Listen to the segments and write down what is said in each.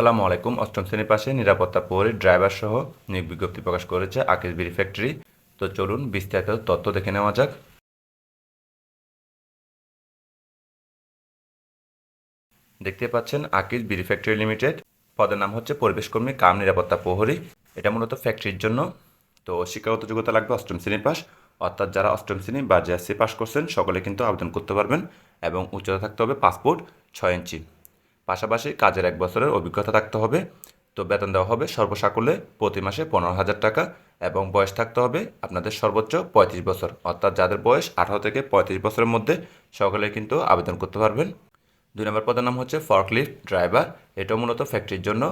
আসসালামু আলাইকুম। অষ্টম শ্রেণির পাশে নিরাপত্তা প্রহরী ড্রাইভার সহ নিয়োগ বিজ্ঞপ্তি প্রকাশ করেছে আকিস বিড়ি ফ্যাক্টরি। তো চলুন বিস্তারিত তথ্য দেখে নেওয়া যাক। দেখতে পাচ্ছেন আকিস বিড়ি ফ্যাক্টরি লিমিটেড। পদের নাম হচ্ছে পরিবেশ কর্মী কাম নিরাপত্তা প্রহরী। এটা মূলত ফ্যাক্টরির জন্য। তো শিক্ষাগত যোগ্যতা লাগবে অষ্টম শ্রেণি পাস অর্থাৎ যারা অষ্টম শ্রেণি বা জিএসসি পাস করছেন, সকলে কিন্তু আবেদন করতে পারবেন এবং উচ্চতা থাকতে হবে পাসপোর্ট ছয় ইঞ্চি। পাশাপাশি কাজের এক বছরের অভিজ্ঞতা থাকতে হবে। তো বেতন দেওয়া হবে সর্বসাকুল্যে প্রতি মাসে পনেরো হাজার টাকা এবং বয়স থাকতে হবে আপনাদের সর্বোচ্চ পঁয়ত্রিশ বছর। অর্থাৎ যাদের বয়স আঠারো থেকে পঁয়ত্রিশ বছরের মধ্যে, সকলে কিন্তু আবেদন করতে পারবেন। দুই নম্বর পদের নাম হচ্ছে ফর্কলিফট ড্রাইভার এটাও মূলত ফ্যাক্টরির জন্য।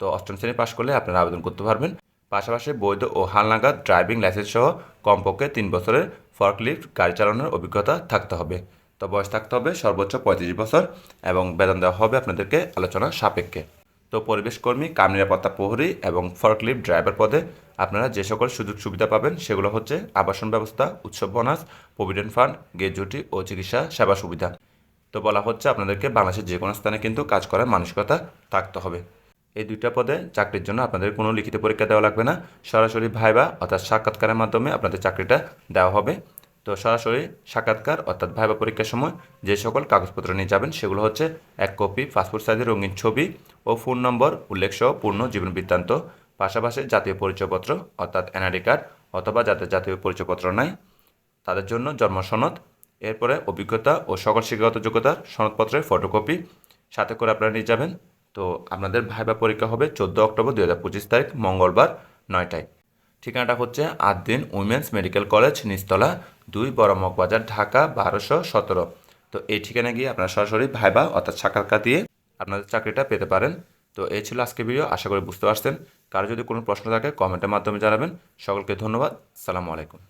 তো অষ্টম শ্রেণি পাশ করলে আপনারা আবেদন করতে পারবেন। পাশাপাশি বৈধ ও হালনাগাদ ড্রাইভিং লাইসেন্স সহ কমপক্ষে তিন বছরের ফর্কলিফট গাড়ি চালানোর অভিজ্ঞতা থাকতে হবে। তো বয়স থাকতে হবে সর্বোচ্চ পঁয়ত্রিশ বছর এবং বেতন দেওয়া হবে আপনাদেরকে আলোচনা সাপেক্ষে। তো পরিবেশ কর্মী, কাম নিরাপত্তা প্রহরী এবং ফর্কলিফট ড্রাইভার পদে আপনারা যে সকল সুযোগ সুবিধা পাবেন সেগুলো হচ্ছে আবাসন ব্যবস্থা, উৎসব বোনাস, প্রভিডেন্ট ফান্ড গেজুটি ও চিকিৎসা সেবা সুবিধা। তো বলা হচ্ছে আপনাদেরকে বাংলাদেশের যে কোনো স্থানে কিন্তু কাজ করার মানসিকতা থাকতে হবে। এই দুইটা পদে চাকরির জন্য আপনাদের কোনো লিখিত পরীক্ষা দেওয়া লাগবে না। সরাসরি ভাইবা অর্থাৎ সাক্ষাৎকারের মাধ্যমে আপনাদের চাকরিটা দেওয়া হবে। তো সরাসরি সাক্ষাৎকার, অর্থাৎ ভাইবা পরীক্ষার সময় যে সকল কাগজপত্র নিয়ে যাবেন, সেগুলো হচ্ছে এক কপি, পাসপোর্ট সাইজের রঙিন ছবি ও ফোন নম্বর উল্লেখ সহ পূর্ণ জীবন বৃত্তান্ত, পাশাপাশি জাতীয় পরিচয়পত্র, অর্থাৎ এনআইডি কার্ড অথবা যাদের জাতীয় পরিচয়পত্র নাই, তাদের জন্য জন্ম সনদ, এরপরে অভিজ্ঞতা ও সকল শিক্ষাগত যোগ্যতার সনদপত্রের ফটোকপি, সাথে করে আপনারা নিয়ে যাবেন। তো আপনাদের ভাইবা পরীক্ষা হবে চোদ্দ অক্টোবর দু হাজার পঁচিশ তারিখ, মঙ্গলবার নয়টায়। ঠিকানাটা হচ্ছে আদ্দিন উইমেন্স মেডিকেল কলেজ, নিচতলা দুই বড়মক বাজার ঢাকা বারোশো সতেরো। তো এই ঠিকানা গিয়ে আপনারা সরাসরি ভাইবা অর্থাৎ সাক্ষাৎকার দিয়ে আপনাদের চাকরিটা পেতে পারেন। তো এই ছিল আজকে ভিডিও, আশা করি বুঝতে পারছেন। কারও যদি কোনো প্রশ্ন থাকে, কমেন্টের মাধ্যমে জানাবেন। সকলকে ধন্যবাদ। সালামু আলাইকুম।